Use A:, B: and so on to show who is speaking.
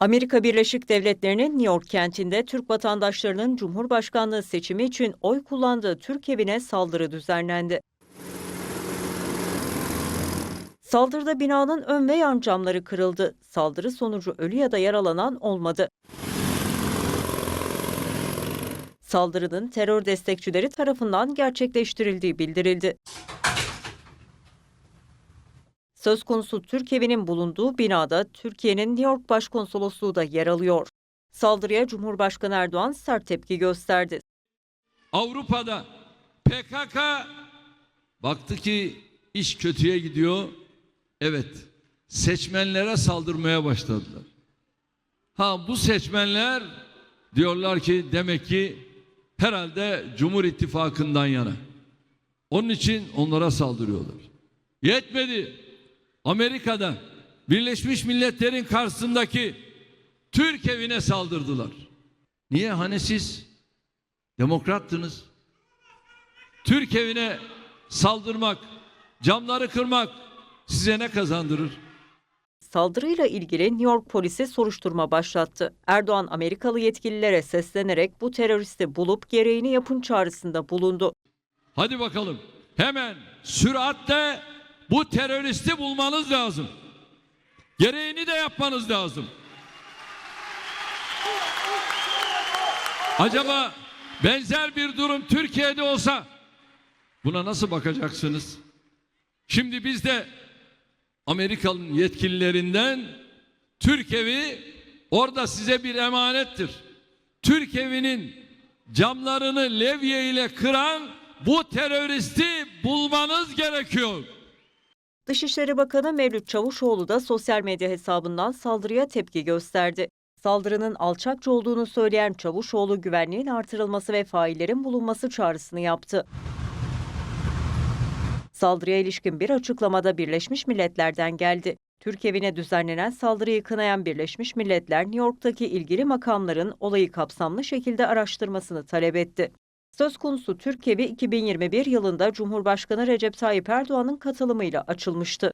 A: Amerika Birleşik Devletleri'nin New York kentinde Türk vatandaşlarının Cumhurbaşkanlığı seçimi için oy kullandığı Türk evine saldırı düzenlendi. Saldırıda binanın ön ve yan camları kırıldı. Saldırı sonucu ölü ya da yaralanan olmadı. Saldırının terör destekçileri tarafından gerçekleştirildiği bildirildi. Söz konusu Türk evinin bulunduğu binada Türkiye'nin New York Başkonsolosluğu da yer alıyor. Saldırıya Cumhurbaşkanı Erdoğan sert tepki gösterdi.
B: Avrupa'da PKK baktı ki iş kötüye gidiyor. Evet, seçmenlere saldırmaya başladılar. Ha bu seçmenler diyorlar ki demek ki herhalde Cumhur İttifakı'ndan yana. Onun için onlara saldırıyorlar. Yetmedi. Amerika'da Birleşmiş Milletler'in karşısındaki Türk evine saldırdılar. Niye? Hani siz demokrattınız. Türk evine saldırmak, camları kırmak size ne kazandırır?
A: Saldırıyla ilgili New York polisi soruşturma başlattı. Erdoğan Amerikalı yetkililere seslenerek bu teröristi bulup gereğini yapın çağrısında bulundu.
B: Hadi bakalım hemen süratle bu teröristi bulmanız lazım. Gereğini de yapmanız lazım. Acaba benzer bir durum Türkiye'de olsa buna nasıl bakacaksınız? Şimdi biz de Amerikalı yetkililerinden Türk evi orada size bir emanettir. Türk evinin camlarını levye ile kıran bu teröristi bulmanız gerekiyor.
A: Dışişleri Bakanı Mevlüt Çavuşoğlu da sosyal medya hesabından saldırıya tepki gösterdi. Saldırının alçakça olduğunu söyleyen Çavuşoğlu güvenliğin artırılması ve faillerin bulunması çağrısını yaptı. Saldırıya ilişkin bir açıklamada Birleşmiş Milletler'den geldi. Türk evine düzenlenen saldırıyı kınayan Birleşmiş Milletler, New York'taki ilgili makamların olayı kapsamlı şekilde araştırmasını talep etti. Söz konusu Türk evi 2021 yılında Cumhurbaşkanı Recep Tayyip Erdoğan'ın katılımıyla açılmıştı.